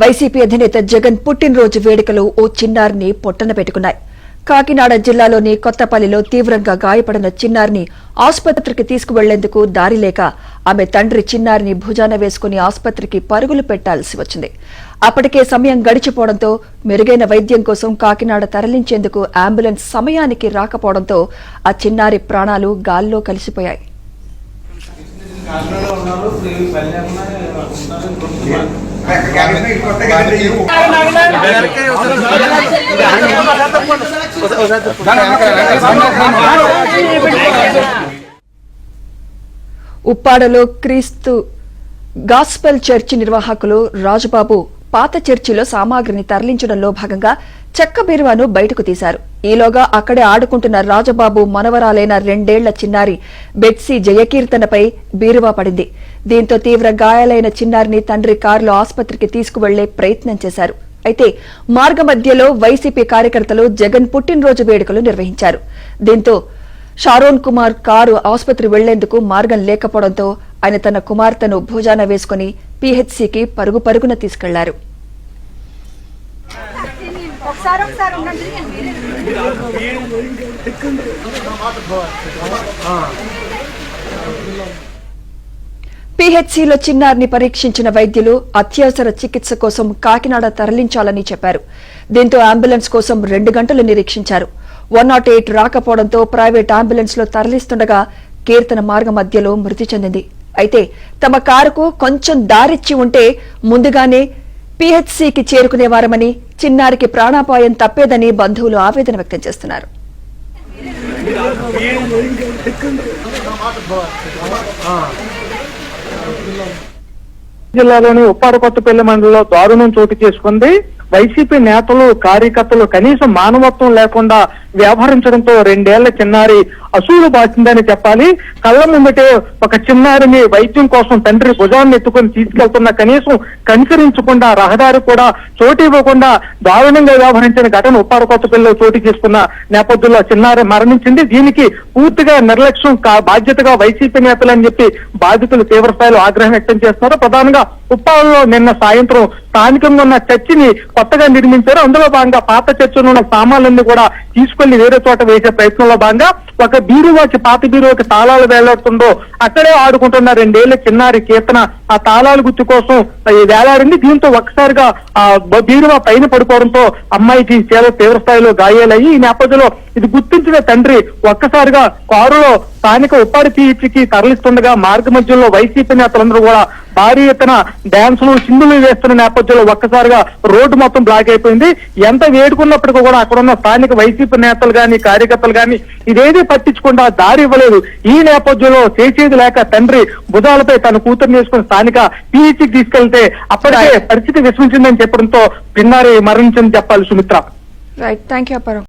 YCP అధినేత జగన్ పుట్టినరోజు వేడుకలు ఓ చిన్నారిని పొట్టన పెట్టుకున్నాయి. కాకినాడ జిల్లాలోని కొత్తపల్లిలో తీవ్రంగా గాయపడిన చిన్నారిని ఆసుపత్రికి తీసుకువెళ్ళేందుకు దారి లేక ఆమె తండ్రి చిన్నారిని భుజాన వేసుకుని ఆసుపత్రికి పరుగులు పెట్టాల్సి వచ్చింది. అప్పటికే సమయం గడిచిపోవడంతో మెరుగైన వైద్యం కోసం కాకినాడ తరలించేందుకు అంబులెన్స్ సమయానికి రాకపోవడంతో ఆ చిన్నారి ప్రాణాలు గాల్లో కలిసిపోయాయి. ఉప్పాడలో క్రీస్తు గాస్పెల్ చర్చి నిర్వాహకులు రాజుబాబు పాత చర్చిలో సామాగ్రిని తరలించడంలో భాగంగా చెక్క బీరువాను బయటకు తీశారు. ఈలోగా అక్కడే ఆడుకుంటున్న రాజబాబు మనవరాలైన రెండేళ్ళ చిన్నారి బెట్సీ జయకీర్తనపై బీరువా పడింది. దీంతో తీవ్ర గాయాలైన చిన్నారిని తండ్రి కారులో ఆసుపత్రికి తీసుకువెళ్ళే ప్రయత్నం చేశారు. అయితే మార్గమధ్యలో వైసీపీ కార్యకర్తలు జగన్ పుట్టినరోజు వేడుకలు నిర్వహించారు. దీంతో షారోన్ కుమార్ కారు ఆసుపత్రి వెళ్ళేందుకు మార్గం లేకపోవడంతో ఆయన తన కుమార్తెను భుజాన వేసుకుని పీహెచ్సీకి పరుగు పరుగున తీసుకెళ్ళారు. ఒకసారి చిన్నారిని పరీక్షించిన వైద్యులు అత్యవసర చికిత్స కోసం కాకినాడ తరలించాలని చెప్పారు. దీంతో అంబులెన్స్ కోసం రెండు గంటలు నిరీక్షించారు. వన్ నాట్ ఎయిట్ రాకపోవడంతో ప్రైవేట్ అంబులెన్స్లో తరలిస్తుండగా కీర్తన మార్గ మధ్యలో మృతి చెందింది. అయితే తమ కారుకు కొంచెం దారిచ్చి ఉంటే ముందుగానే పీహెచ్సీకి చేరుకునేవారమని చిన్నారికి ప్రాణాపాయం తప్పేదని బంధువులు ఆవేదన వ్యక్తం చేస్తున్నారు. జిల్లాలోని ఉప్పాడ కొత్తపల్లి మండలంలో దారుణం చోటు చేసుకుంది. వైసీపీ నేతలు కార్యకర్తలు కనీసం మానవత్వం లేకుండా వ్యవహరించడంతో రెండేళ్ళ చిన్నారి అసూలు బాసిందని చెప్పాలి. కళ్ళ ముందటే ఒక చిన్నారిని వైద్యం కోసం తండ్రి భుజాన్ని ఎత్తుకొని తీసుకెళ్తున్న కనీసం కనికరించకుండా రహదారి కూడా చోటు ఇవ్వకుండా దారుణంగా వ్యవహరించిన ఘటన ఉప్పాడ పిల్లలు చోటు చేసుకున్న నేపథ్యంలో చిన్నారి మరణించింది. దీనికి పూర్తిగా నిర్లక్ష్యం కా- బాధ్యతగా వైసీపీ నేతలు అని చెప్పి బాధితులు తీవ్ర స్థాయిలో ఆగ్రహం వ్యక్తం చేస్తున్నారు. ప్రధానంగా ఉప్పాడలో నిన్న సాయంత్రం స్థానికంగా ఉన్న చర్చిని కొత్తగా నిర్మించారు. అందులో భాగంగా పాత చర్చిలో ఉన్న సామాన్లన్నీ కూడా తీసుకెళ్ళి వేరే చోట వేసే ప్రయత్నంలో భాగంగా ఒక బీరువాకి పాత బీరువాకి తాళాలు వేలాడుతుందో అక్కడే ఆడుకుంటున్న రెండేళ్ళ చిన్నారి కీర్తన ఆ తాళాలు గుర్తు కోసం వేలాడింది. దీంతో ఒక్కసారిగా ఆ బ- బీరువా పైన పడిపోవడంతో అమ్మాయికి చాలా తీవ్ర స్థాయిలో గాయాలయ్యి ఈ నేపథ్యంలో ఇది గుర్తించిన తండ్రి ఒక్కసారిగా కారులో స్థానిక ఉప్పాడి పీహెచ్కి తరలిస్తుండగా మార్గ మధ్యలో వైసీపీ నేతలందరూ కూడా భారీ ఎత్తున డాన్సులు చిందులు వేస్తున్న నేపథ్యంలో ఒక్కసారిగా రోడ్డు మొత్తం బ్లాక్ అయిపోయింది. ఎంత వేడుకున్నప్పటికీ కూడా అక్కడ ఉన్న స్థానిక వైసీపీ నేతలు గాని కార్యకర్తలు గాని ఇదేది పట్టించకుండా దారి ఇవ్వలేదు. ఈ నేపథ్యంలో చేసేది లేక తండ్రి భుజాలపై తన కూతురు వేసుకుని స్థానిక పీహెచ్కి తీసుకెళ్తే అప్పటికే పరిస్థితి విస్మించిందని చెప్పడంతో పిన్నారి మరణించని చెప్పాలి Sumitra. Right thank you Apparao